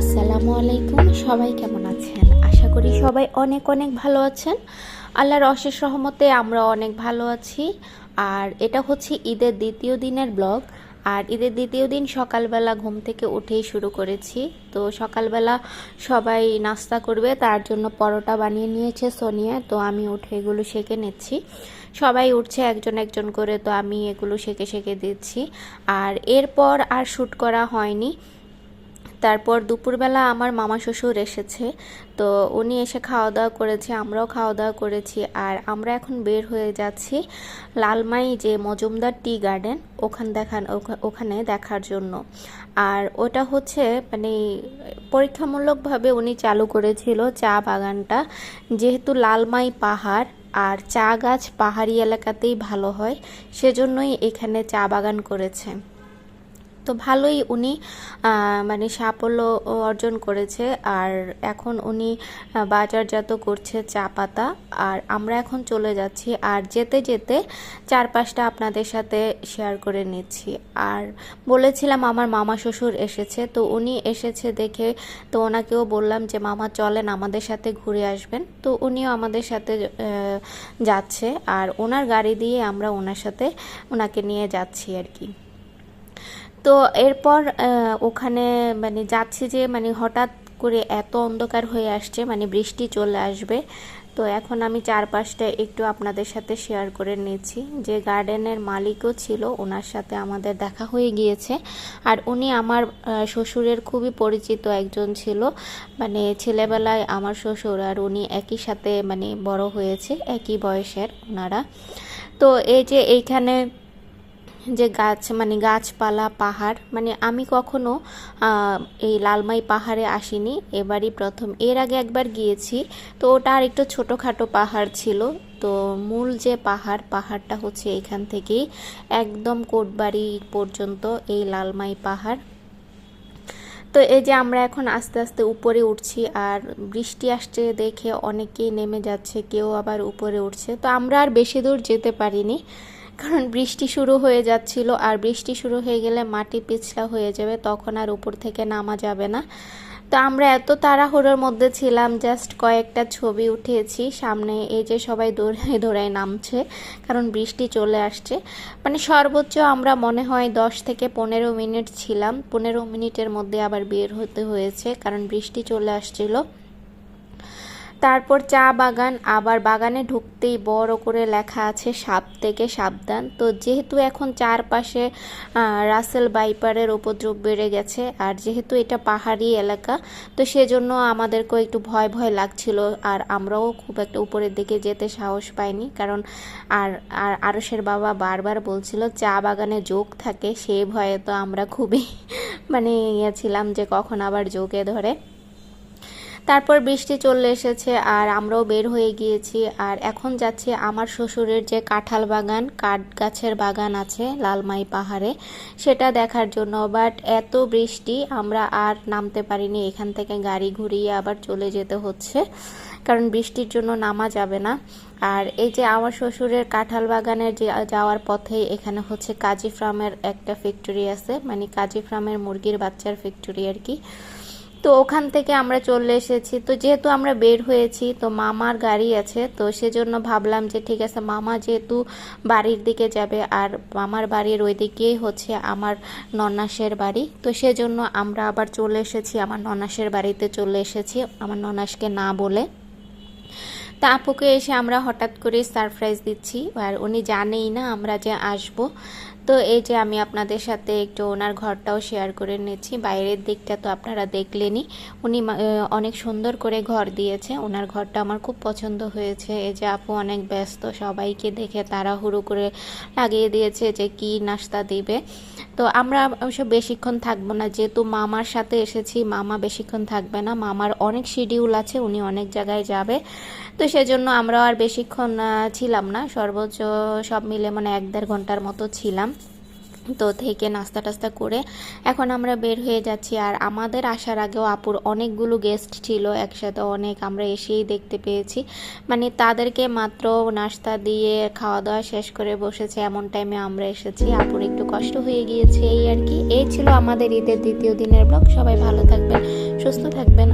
আসসালামু আলাইকুম, সবাই কেমন আছেন? আশা করি সবাই অনেক অনেক ভালো আছেন। আল্লাহর অশেষ রহমতে আমরা অনেক ভালো আছি। আর এটা হচ্ছে ঈদের দ্বিতীয় দিনের ব্লগ। আর ঈদের দ্বিতীয় দিন সকালবেলা ঘুম থেকে উঠেই শুরু করেছি। তো সকালবেলা সবাই নাস্তা করবে, তার জন্য পরোটা বানিয়ে নিয়েছে সোনিয়া। তো আমি উঠে এগুলো সেঁকে নিচ্ছি। সবাই উঠছে একজন একজন করে, তো আমি এগুলো সেঁকে সেঁকে দিচ্ছি। আর এরপর আর শ্যুট করা হয়নি। তারপর দুপুরবেলা আমার মামা শ্বশুর এসেছে, তো উনি এসে খাওয়া দাওয়া করেছে, আমরাও খাওয়া দাওয়া করেছি, আর আমরা এখন বের হয়ে যাচ্ছি লালমাই যে মজুমদার টি গার্ডেন, ওখান দেখান, ওখা- ওখানে দেখার জন্য। আর ওটা হচ্ছে মানে পরীক্ষামূলকভাবে উনি চালু করেছিল চা বাগানটা, যেহেতু লালমাই পাহাড় আর চা গাছ পাহাড়ি এলাকাতেই ভালো হয়, সেজন্যই এখানে চা বাগান করেছে। তো ভালোই উনি মানে সাফল্য অর্জন করেছে। আর এখন উনি বাজারজাত করছে চা পাতা। আর আমরা এখন চলে যাচ্ছি আর যেতে যেতে চারপাশটা আপনাদের সাথে শেয়ার করে নিচ্ছি। আর বলেছিলাম আমার মামা শ্বশুর এসেছে, তো উনি এসেছে দেখে তো ওনাকেও বললাম যে, মামা, চলেন আমাদের সাথে ঘুরে আসবেন। তো উনিও আমাদের সাথে যাচ্ছে। আর ওনার গাড়ি দিয়ে আমরা ওনার সাথে, ওনাকে নিয়ে যাচ্ছি আর কি। তো এরপর ওখানে মানে যাচ্ছি যে মানে হঠাৎ করে এত অন্ধকার হয়ে আসছে মানে বৃষ্টি চলে আসবে। তো এখন আমি চারপাশটা একটু আপনাদের সাথে শেয়ার করে নিয়েছি যে গার্ডেনের মালিকও ছিল, ওনার সাথে আমাদের দেখা হয়ে গিয়েছে। আর উনি আমার শ্বশুরের খুবই পরিচিত একজন ছিল। মানে ছেলেবেলায় আমার শ্বশুর আর উনি একই সাথে মানে বড় হয়েছে, একই বয়সের ওনারা। তো এই যে এইখানে যে গাছ মানে গাছপালা, পাহাড় মানে আমি কখনো এই লালমাই পাহাড়ে আসিনি। এবারই প্রথম। এর আগে একবার গিয়েছি। তো ওটা আর একটু ছোটোখাটো পাহাড় ছিল। তো মূল যে পাহাড়, পাহাড়টা হচ্ছে এখান থেকেই একদম কোটবাড়ি পর্যন্ত এই লালমাই পাহাড়। তো এই যে আমরা এখন আস্তে আস্তে উপরে উঠছি আর বৃষ্টি আসছে দেখে অনেকেই নেমে যাচ্ছে, কেউ আবার উপরে উঠছে। তো আমরা আর বেশি দূর যেতে পারিনি। কারণ বৃষ্টি শুরু হয়ে যাচ্ছিল আর বৃষ্টি শুরু হয়ে গেলে মাটি পিছলা হয়ে যাবে, তখন আর উপর থেকে নামা যাবে না। তো আমরা এত তাড়াহুড়োর মধ্যে ছিলাম জাস্ট কয়েকটা ছবি উঠিয়েছি। সামনে এই যে সবাই দৌড়ায় দৌড়ায় নামছে, কারণ বৃষ্টি চলে আসছে। মানে সর্বোচ্চ আমরা মনে হয় দশ থেকে পনেরো মিনিট ছিলাম। পনেরো মিনিটের মধ্যে আবার বের হতে হয়েছে, কারণ বৃষ্টি চলে আসছিল। তারপর চা বাগান, আবার বাগানে ঢুকতেই বড় করে লেখা আছে, সাপ থেকে সাবধান। তো যেহেতু এখন চারপাশে রাসেল বাইপারের উপদ্রব বেড়ে গেছে, আর যেহেতু এটা পাহাড়ি এলাকা, তো সেজন্য আমাদেরকেও একটু ভয় ভয় লাগছিল, আর আমরাও খুব একটা উপরের দিকে যেতে সাহস পাইনি। কারণ আর আর আরসের বাবা বারবার বলছিল, চা বাগানে যোগ থাকে সেই ভয়ে তো আমরা খুবই মানে ইয়ে ছিলাম যে কখন আবার যোগে ধরে। তারপর বৃষ্টি চলে এসেছে আর আমরাও বের হয়ে গিয়েছি। আর এখন যাচ্ছি আমার শ্বশুরের যে কাঁঠাল বাগান কাঠ গাছের বাগান আছে লালমাই পাহাড়ে, সেটা দেখার জন্য। বাট এত বৃষ্টি, আমরা আর নামতে পারিনি। এখান থেকে গাড়ি ঘুরিয়ে আবার চলে যেতে হচ্ছে, কারণ বৃষ্টির জন্য নামা যাবে না। আর এই যে আমার শ্বশুরের কাঁঠাল বাগানের যাওয়ার পথে, এখানে হচ্ছে কাজী ফার্মের একটা ফ্যাক্টরি আছে মানে কাজী ফার্মের মুরগির বাচ্চার ফ্যাক্টরি আর কি। তো ওখান থেকে আমরা চলে এসেছি। তো যেহেতু আমরা বের হয়েছি, তো মামার গাড়ি আছে, তো সেজন্য ভাবলাম যে ঠিক আছে, মামা যেহেতু বাড়ির দিকে যাবে আর মামার বাড়ির ওই দিকেই হচ্ছে আমার ননাসের বাড়ি, তো সেজন্য আমরা আবার চলে এসেছি, আমার ননাসের বাড়িতে চলে এসেছি, আমার ননাসকে না বলে। তা আপুকে এসে আমরা হঠাৎ করে সারপ্রাইজ দিচ্ছি, আর উনি জানেই না আমরা যে আসব। তো এই যে আমি আপনাদের সাথে একটু ওনার ঘরটাও শেয়ার করে নিচ্ছি। বাইরের দিকটা তো আপনারা দেখলেনই। উনি অনেক সুন্দর করে ঘর দিয়েছে। ওনার ঘরটা আমার খুব পছন্দ হয়েছে। এই যে আপু অনেক ব্যস্ত, সবাইকে দেখে তাড়াহুড়ো করে লাগিয়ে দিয়েছে যে কি নাস্তা দিবে। তো আমরা অবশ্য বেশিক্ষণ থাকব না। যেহেতু মামার সাথে এসেছি, মামা বেশিক্ষণ থাকবে না। মামার অনেক শিডিউল আছে, উনি অনেক জায়গায় যাবে। তো সেজন্য আমরা আর বেশিক্ষণ ছিলাম না। সর্বোচ্চ সব মিলে মানে এক দেড় ঘণ্টার মতো ছিলাম। তো থেকে নাস্তা টাস্তা করে এখন আমরা বের হয়ে যাচ্ছি। আর আমাদের আসার আগেও আপুর অনেকগুলো গেস্ট ছিল, একসাথে অনেক আমরা এসেই দেখতে পেয়েছি। মানে তাদেরকে মাত্র নাস্তা দিয়ে খাওয়া দাওয়া শেষ করে বসেছে, এমন টাইমে আমরা এসেছি। আপুর একটু কষ্ট হয়ে গিয়েছে এই আর কি। এই ছিল আমাদের ঈদের দ্বিতীয় দিনের ব্লগ সবাই ভালো থাকবেন, সুস্থ থাকবেন। থাকবেন